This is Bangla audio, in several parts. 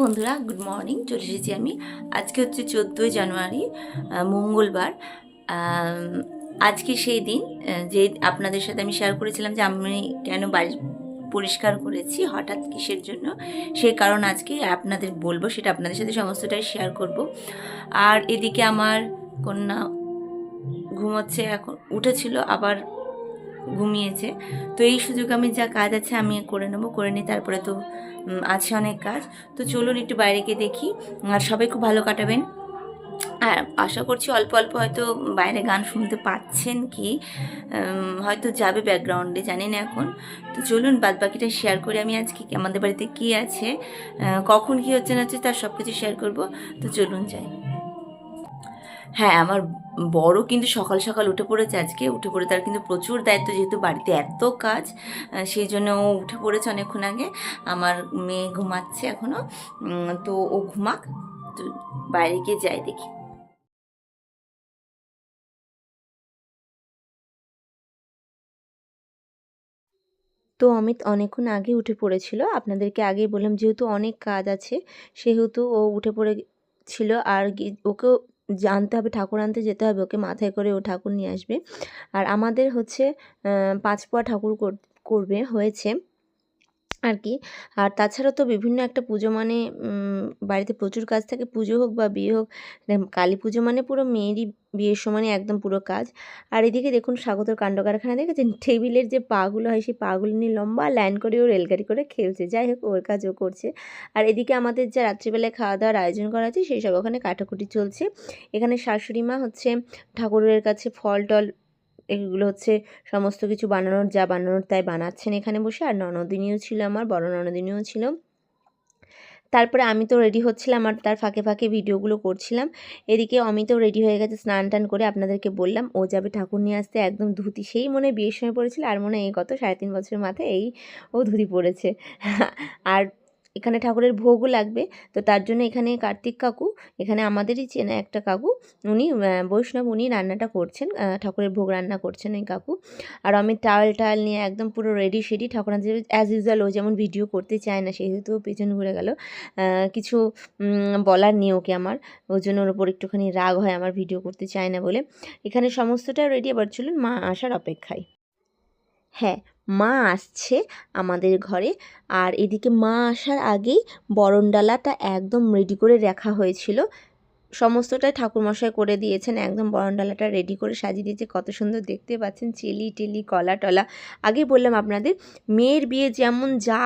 বন্ধুরা গুড মর্নিং চলে এসেছি আমি। আজকে হচ্ছে চোদ্দোই জানুয়ারি মঙ্গলবার। আজকে সেই দিন যে আপনাদের সাথে আমি শেয়ার করেছিলাম যে আমি কেন বাড়ি পরিষ্কার করেছি, হঠাৎ কিসের জন্য সেই কারণ আজকে আপনাদের বলব, সেটা আপনাদের সাথে সমস্তটাই শেয়ার করব। আর এদিকে আমার কন্যা ঘুমোচ্ছে, এখন উঠেছিল, আবার ঘুমিয়েছে। তো এই সুযোগ আমি যা কাজ আছে আমি করে নেব, করে নিই তারপরে তো আছে অনেক কাজ। তো চলুন একটু বাইরে গিয়ে দেখি। আর সবাই খুব ভালো কাটাবেন। আর আশা করছি অল্প অল্প হয়তো বাইরে গান শুনতে পাচ্ছেন কি হয়তো যাবে ব্যাকগ্রাউন্ডে, জানি না এখন। তো চলুন বাদ বাকিটা শেয়ার করি আমি আজকে আমাদের বাড়িতে কি আছে কখন কি হচ্ছে না হচ্ছে তার সব কিছু শেয়ার করব। তো চলুন যাই। হ্যাঁ আমার বড় কিন্তু সকাল সকাল উঠে পড়েছে আজকে। উঠে পড়ে তার কিন্তু প্রচুর দায়িত্ব, যেহেতু বাড়িতে এত কাজ সেই জন্য ও উঠে পড়েছে অনেকক্ষণ আগে। আমার মেয়ে ঘুমাচ্ছে এখনও তো ও ঘুমাক, তো বাইরে গিয়ে যাই দেখি। তো অমিত অনেকক্ষণ আগে উঠে পড়েছিল। আপনাদেরকে আগেই বললাম, যেহেতু অনেক কাজ আছে, সেহেতু ও উঠে পড়ে ছিল আর গি- জানতে হবে, ঠাকুর আনতে যেতে হবে, ওকে মাথায় করে ও ঠাকুর নিয়ে আসবে। আর আমাদের হচ্ছে পাঁচ পোয়া ঠাকুর কর- করবে, হয়েছে। আর কি আর তাছাড়া তো বিভিন্ন একটা পুজো মানে বাড়িতে প্রচুর কাজ থাকে। পুজো হোক বা বিয়ে হোক কালী পুজো মানে পুরো মেয়েরই বিয়ের সমানে একদম পুরো কাজ। আর এদিকে দেখুন স্বাগতর কাণ্ড কারখানা দেখেছেন? টেবিলের যে পাগুলো হয়, সেই পাগুলো নিয়ে লম্বা লাইন করে ও রেলগাড়ি করে খেলছে। যাই হোক, ওর কাজও করছে। আর এদিকে আমাদের যা রাত্রিবেলায় খাওয়া দাওয়ার আয়োজন করা আছে সেই সব ওখানে কাটাকুটি চলছে। এখানে শাশুড়ি মা হচ্ছে ঠাকুরের কাছে ফল টল এগুলো হচ্ছে সমস্ত কিছু বানানোর, যা বানানোর তাই বানাচ্ছেন এখানে বসে। আর ননদিনীও ছিল আমার, বড় ননদিনীও ছিল। তারপরে আমি তো রেডি হচ্ছিলাম আর তার ফাঁকে ফাঁকে ভিডিওগুলো করছিলাম। এদিকে অমিতও রেডি হয়ে গেছে, স্নান টান করে আপনাদেরকে বললাম, ও যাবে ঠাকুর নিয়ে আসতে একদম ধুতি, সেই মনে বিয়ের সময় পড়েছিল, আর মনে এই গত সাড়ে তিন বছরের মাথায় এই ও ধুতি পড়েছে। আর এখানে ঠাকুরের ভোগও লাগবে। তো তার জন্য এখানে কার্তিক কাকু, এখানে আমাদেরই চেনা একটা কাকু, উনি বৈষ্ণব উনি রান্নাটা করছেন ঠাকুরের ভোগ রান্না করছেন ওই কাকু। আর আমি টাওয়াল টাওয়াল নিয়ে একদম পুরো রেডি সেডি ঠাকুর অ্যাজ ইউজুয়াল ও যেমন ভিডিও করতে চায় না, সেহেতু পেছন ঘুরে গেল। কিছু বলার নেই ওকে আমার। ওই জন্য ওর ওপর একটুখানি রাগ হয়, আমার ভিডিও করতে চায় না বলে। এখানে সমস্তটা রেডি আবার চলুন মা আসার অপেক্ষায়। হ্যাঁ মা আসছে আমাদের ঘরে। আর এদিকে মা আসার আগেই বরণডালাটা একদম রেডি করে রাখা হয়েছিল। সমস্তটাই ঠাকুরমশাই করে দিয়েছেন। একদম বরণডালাটা রেডি করে সাজিয়ে দিয়েছে। কত সুন্দর দেখতে পাচ্ছেন, চেলি টেলি, কলা টলা। আগে বললাম আপনাদের, মেয়ের বিয়ে যেমন যা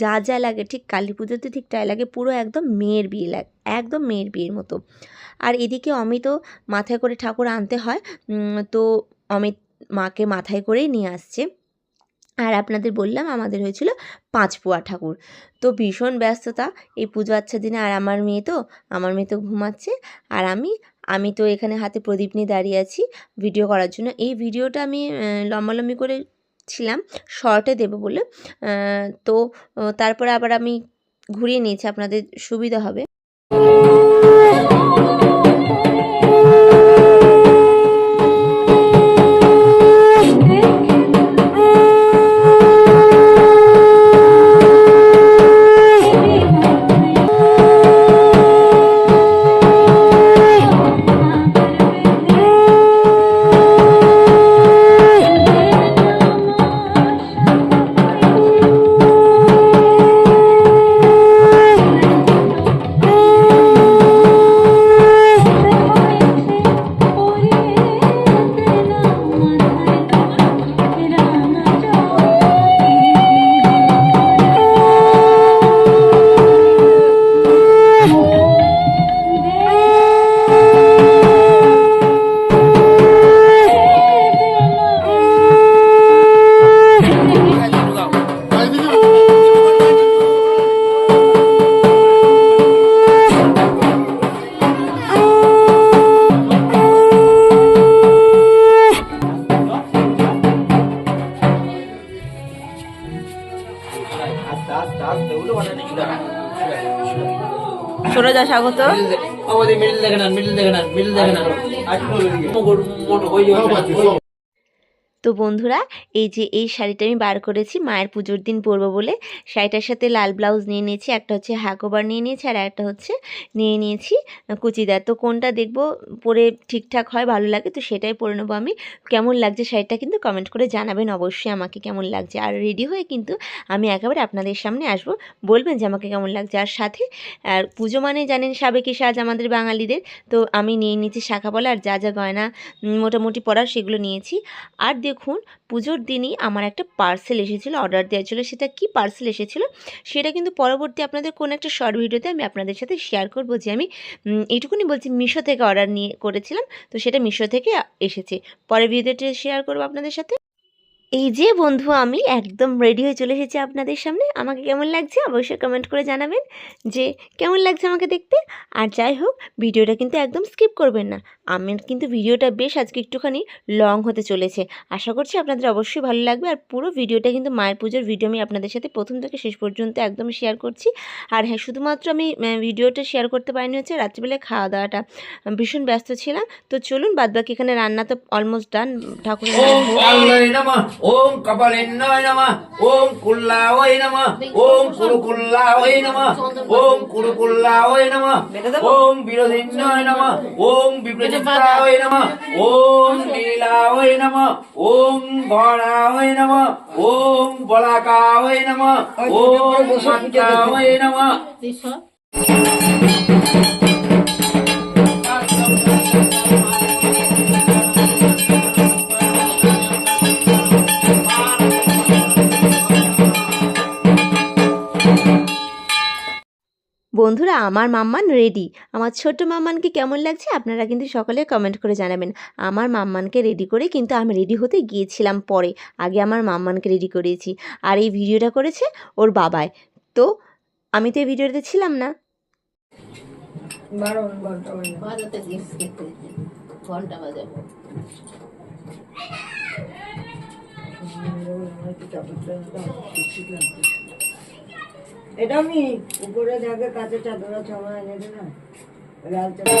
যা যা লাগে, ঠিক কালী পুজোতে ঠিক তাই লাগে, পুরো একদম মেয়ের বিয়ে লাগে, একদম মেয়ের বিয়ের মতো। আর এদিকে অমিতও মাথায় করে ঠাকুর আনতে হয়। তো অমিত মাকে মাথায় করেই নিয়ে আসছে। আর আপনাদের বললাম আমাদের হয়েছিল পাঁচ পোয়া ঠাকুর। তো ভীষণ ব্যস্ততা এই পুজো আচ্ছা দিনে, আর আমার মেয়ে তো, আমার মেয়ে তো ঘুমাচ্ছে। আর আমি আমি তো এখানে হাতে প্রদীপ নিয়ে দাঁড়িয়ে আছি ভিডিও করার জন্য। এই ভিডিওটা আমি লম্বালম্বি করে ছিলাম শর্টে দেবো বলে। তো তারপরে আবার আমি ঘুরিয়ে নিয়েছি, আপনাদের সুবিধা হবে। সরে যা স্বাগত? আমাদের মিডিল দেখে না মিডিল দেখে না মিডিল দেখে না তো বন্ধুরা, এই যে এই শাড়িটা আমি বার করেছি, মায়ের পুজোর দিন পরবো বলে। শাড়িটার সাথে লাল ব্লাউজ নিয়ে নিয়েছি, একটা হচ্ছে হ্যাকোবার নিয়ে নিয়েছি আর একটা হচ্ছে নিয়ে নিয়েছি কুচিদার তো কোনটা দেখব, পরে ঠিকঠাক হয়, ভালো লাগে, তো সেটাই পরে নেব আমি। কেমন লাগছে শাড়িটা কিন্তু কমেন্ট করে জানাবেন, অবশ্যই আমাকে কেমন লাগছে। আর রেডি হয়ে কিন্তু আমি একেবারে আপনাদের সামনে আসব, বলবেন যে আমাকে কেমন লাগছে। আর সাথে, আর পুজো মানে জানেন সাবেকি সাজ আমাদের বাঙালিদের, তো আমি নিয়ে নিয়েছি শাখা বলা আর যা যা গয়না মোটামুটি পরার সেগুলো নিয়েছি। আর দেখুন, পুজোর দিনই আমার একটা পার্সেল এসেছিল অর্ডার দেওয়া ছিল। সেটা কি পার্সেল এসেছিল? সেটা কিন্তু পরবর্তী আপনাদের কোনো একটা শর্ট ভিডিওতে আমি আপনাদের সাথে শেয়ার করব যে আমি এইটুকুনি বলছি, মিশো থেকে অর্ডার নিয়ে করেছিলাম। তো সেটা মিশো থেকে এসেছে। পরের ভিডিওতে শেয়ার করব আপনাদের সাথে। এই যে বন্ধু আমি একদম রেডি হয়ে চলে এসেছি আপনাদের সামনে। আমাকে কেমন লাগছে অবশ্যই কমেন্ট করে জানাবেন যে কেমন লাগছে আমাকে দেখতে। আর যাই হোক ভিডিওটা কিন্তু একদম স্কিপ করবেন না। আমার কিন্তু ভিডিওটা বেশ আজকে একটুখানি লং হতে চলেছে। আশা করছি আপনাদের অবশ্যই ভালো লাগবে। আর পুরো ভিডিওটা কিন্তু মায়ের পুজোর ভিডিও আমি আপনাদের সাথে প্রথম থেকে শেষ পর্যন্ত একদম শেয়ার করছি। আর হ্যাঁ শুধুমাত্র আমি ভিডিওটা শেয়ার করতে পারিনি হচ্ছে রাত্রিবেলায় খাওয়া দাওয়াটা ভীষণ ব্যস্ত ছিলাম। তো চলুন বাদবাকি এখানে রান্না তো অলমোস্ট ডান ঠাকুরের নাম ওম কপালেন্নয় নমঃ। ওম কুল্লাওয় নমঃ। ওম কুরুকুল্লাওয় নমঃ। ওম কুরুকুল্লাওয় নমঃ। ওম বিরোধিন্নয় নমঃ। ওম বিপ্রজিতায় নমঃ। ওম নীলাওয় নমঃ। ওম ঘরাওয় নমঃ। ওম বলাকাওয় নমঃ। ওম মাত্রাওয় নমঃ। বন্ধুরা আমার মাম্মান রেডি আমার ছোট্ট মাম্মানকে কেমন লাগছে আপনারা কিন্তু সকলে কমেন্ট করে জানাবেন। আমার মাম্মানকে রেডি করে কিন্তু আমি রেডি হতে গিয়েছিলাম পরে। আগে আমার মাম্মানকে রেডি করিয়েছি। আর এই ভিডিওটা করেছে ওর বাবায় তো আমি তো এই ভিডিওতে ছিলাম না। ঘণ্টা বাজাবো এটা আমি উপরে থাকে কাছে চাদর ছমা এনে দিলাম লাল চাদর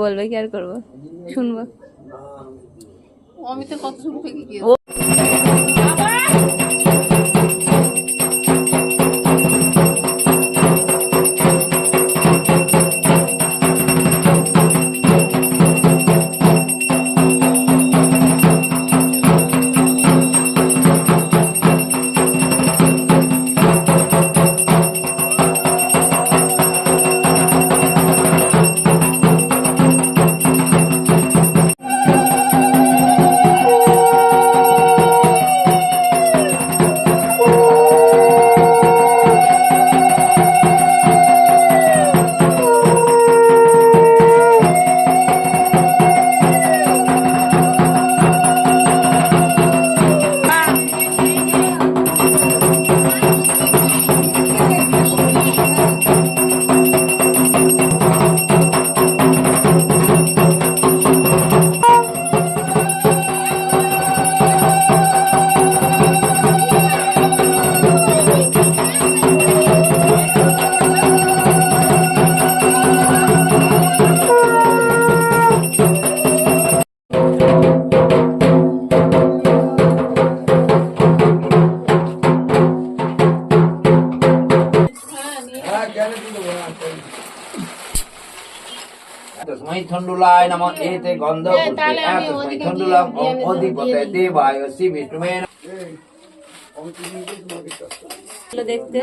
বলবে কি আর করব? শুনব। অমিতের কত শুনবে কি নম এতে গন্ধ অধিপতে দেবায় শ্রী বিষ্ণুবে দেখতে।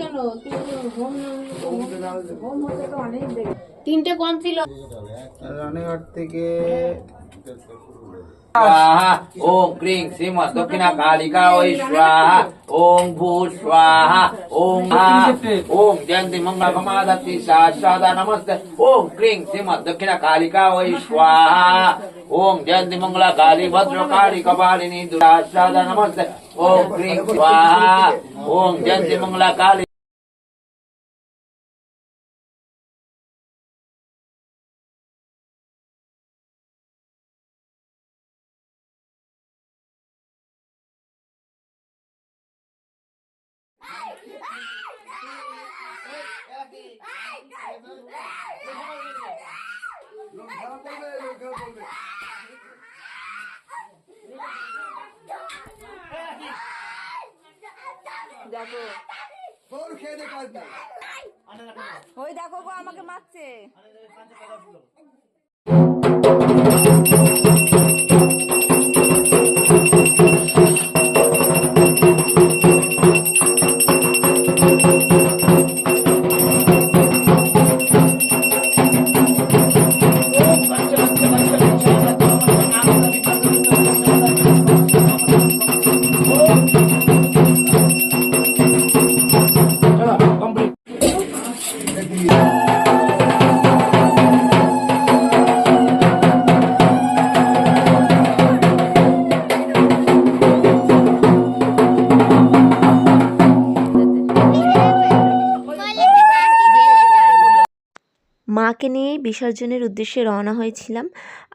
কেন? তিনটে কম ছিল। রানীঘাট থেকে स्वाहा ओम क्रीं श्रीम दक्षिणा कालिका वै स्वाहा ओम भू स्वाहा ओम हा ओम जयंती मंगल कमादत्ति साक्षादा नमस्ते ओम क्रीं श्रीम दक्षिणा कालिका वै स्वाहा ओम जयंती मंगला काली भद्र काली कपालिनी दुराशादा नमस्ते ओम क्रीं स्वाहा ओम जयंती मंगला काली দেখো। তোর খেয়ে ওই দেখো গো আমাকে মারছে। মাকে নিয়ে বিসর্জনের উদ্দেশ্যে রওনা হয়েছিলাম।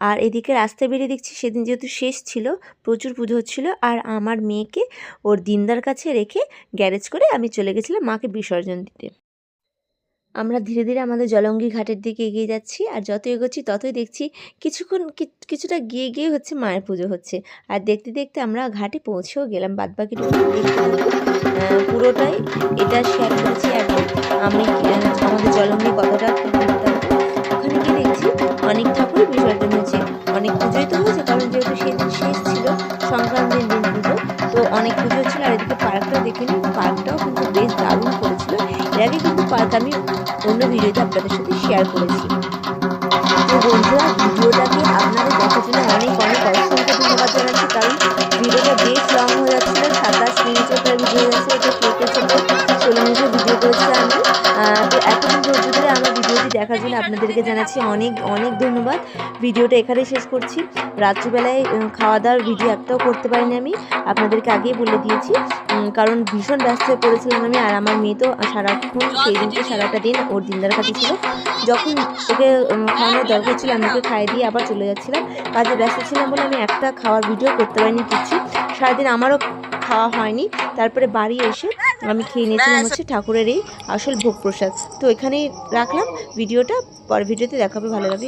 আর এদিকে রাস্তায় বেরিয়ে দেখছি সেদিন যেহেতু শেষ ছিল প্রচুর পুজো হচ্ছিল আর আমার মেয়েকে ওর দিনদার কাছে রেখে গ্যারেজ করে আমি চলে গেছিলাম মাকে বিসর্জন দিতে। আমরা ধীরে ধীরে আমাদের জলঙ্গি ঘাটের দিকে এগিয়ে যাচ্ছি আর যত এগোচ্ছি ততই দেখছি কিছুক্ষণ কিছুটা গিয়ে গিয়ে হচ্ছে মায়ের পুজো হচ্ছে। আর দেখতে দেখতে আমরা ঘাটে পৌঁছেও গেলাম বাদ বাকিটুকু দেখতে থাকব। আহ, পুরোটাই এটা শেয়ার করেছি একদম আমি আমাদের জলঙ্গি কতটা দেখছি অনেক ঠাকুর বিসর্জন হয়েছে। অনেক পুজোই তো হয়েছে, কারণ যেহেতু সেদিন শেষ ছিল সংক্রান্তির দিন পুজো, তো অনেক পুজো ছিল আর এদিকে পার্কটাও দেখে নিই পার্কটাও কিন্তু বেশ দারুণ করেছিল। এর আগে কিন্তু পার্ক আমি অন্য ভিডিওতে আপনাদের সাথে শেয়ার করেছি। তো বন্ধুরা, ভিডিওটাকে আপনাদের দেখার জন্য অনেক অনেক অসংখ্য দেখার জন্য আপনাদেরকে জানাচ্ছি অনেক অনেক ধন্যবাদ। ভিডিওটা এখানেই শেষ করছি। রাত্রিবেলায় খাওয়া দাওয়ার ভিডিও একটাও করতে পারিনি আমি। আপনাদেরকে আগেই বলে দিয়েছি। কারণ ভীষণ ব্যস্ত হয়ে পড়েছিলাম আমি আর আমার মেয়ে তো সারাক্ষণ সেই দিনকে সারাটা দিন ওর দিনদার কাছে ছিল। যখন ওকে খাওয়ানোর দরকার ছিল, আমি ওকে খাইয়ে দিয়ে আবার চলে যাচ্ছিলাম। কাজে ব্যস্ত ছিলাম বলে আমি একটা খাওয়ার ভিডিও করতে পারিনি কিচ্ছু। সারাদিন আমারও খাওয়া হয়নি। তারপরে বাড়ি এসে আমি খেয়ে নিয়েছিলাম হচ্ছে ঠাকুরের এই আসল ভোগ প্রসাদ তো এখানেই রাখলাম। ভিডিওটা পরের ভিডিওতে দেখাবে। ভালো লাগবে